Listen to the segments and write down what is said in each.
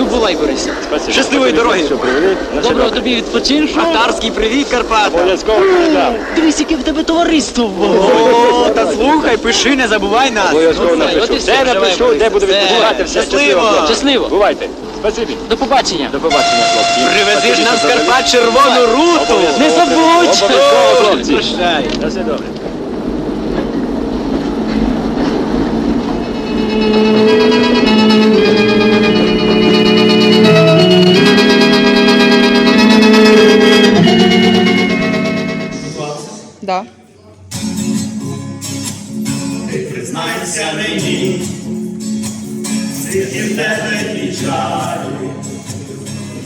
Ну, бувай, Борисе. Спасибо. Щасливої дороги. Доброго тобі відпочинку. Татарський привіт, Карпата. Обов'язково передам. Дивись, яке в тебе товариство було. О, та слухай, пиши, не забувай нас. Обов'язково Ну, напишу. от і все, напишу, Борис, де буду все. відбувати все. Щасливо. хлопці. Щасливо. Бувайте. Спасибі. До побачення. До побачення, хлопці. Привези ж нам з. Карпат червону руту. Не забудь. Обов'язково, хлопці. Прощай. На все добре. Ти признайся мені, скільки в тебе печалі,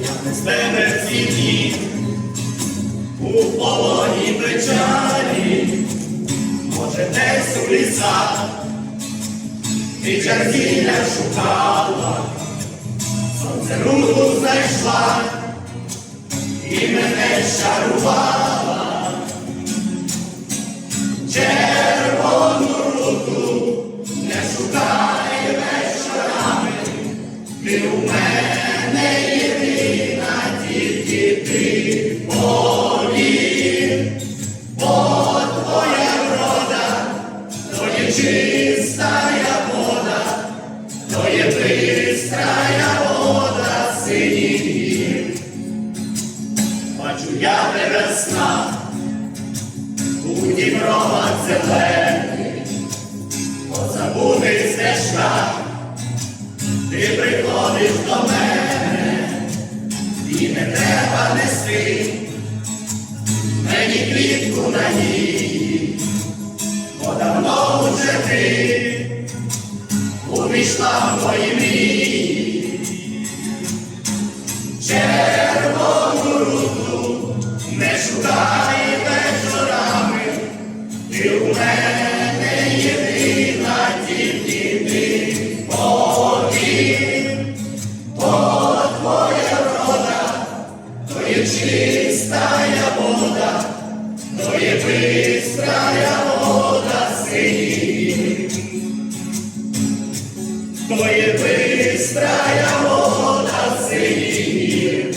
я без тебе в сім'ї, у полоні печалі, може десь у лісах, ти чарзілля шукала, сонце руку знайшла, і мене щарувала. Я тебе сна. У Дніпровах зелений, позабутий стежка, ти приходиш до мене, і не треба нести мені квітку на ній, бо давно вже ти увійшла в мої мрії. Червону то є бистрая вода синіх.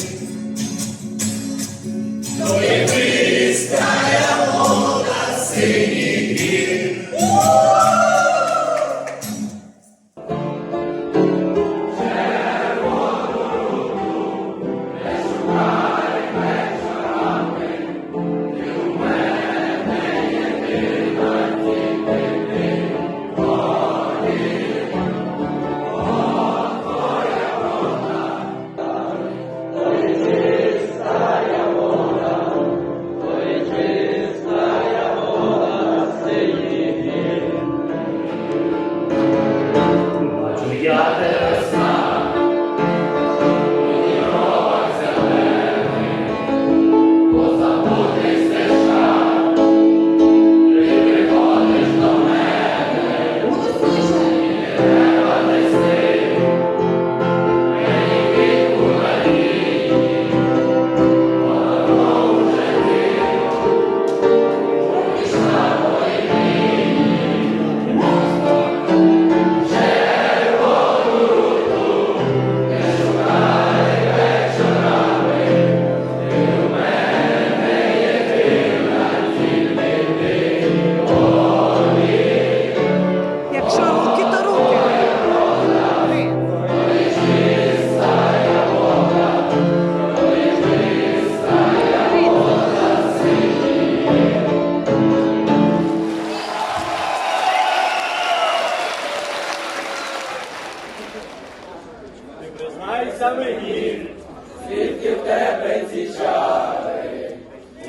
Мені, в тебе ці чари,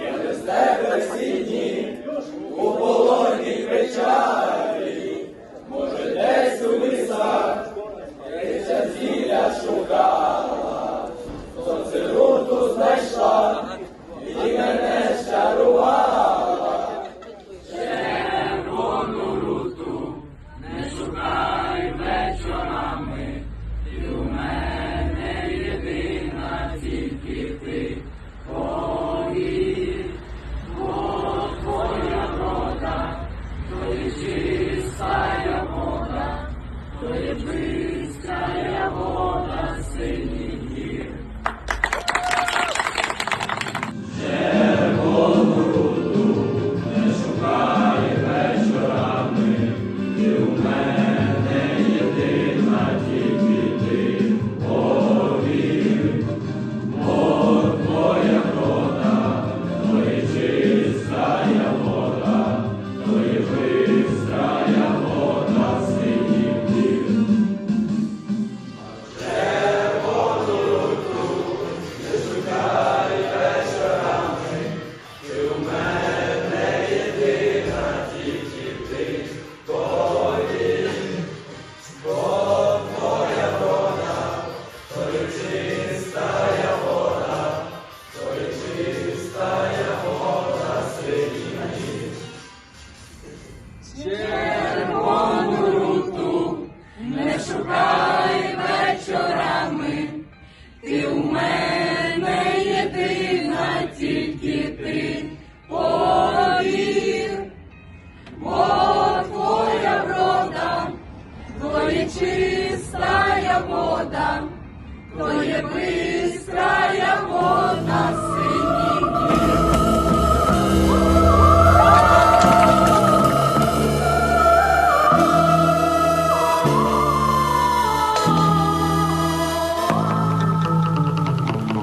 я без тебе всі дні, у полоні печалі,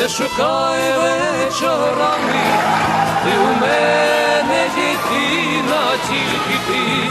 де шукає вечорами, ти у мене дитина тільки ти.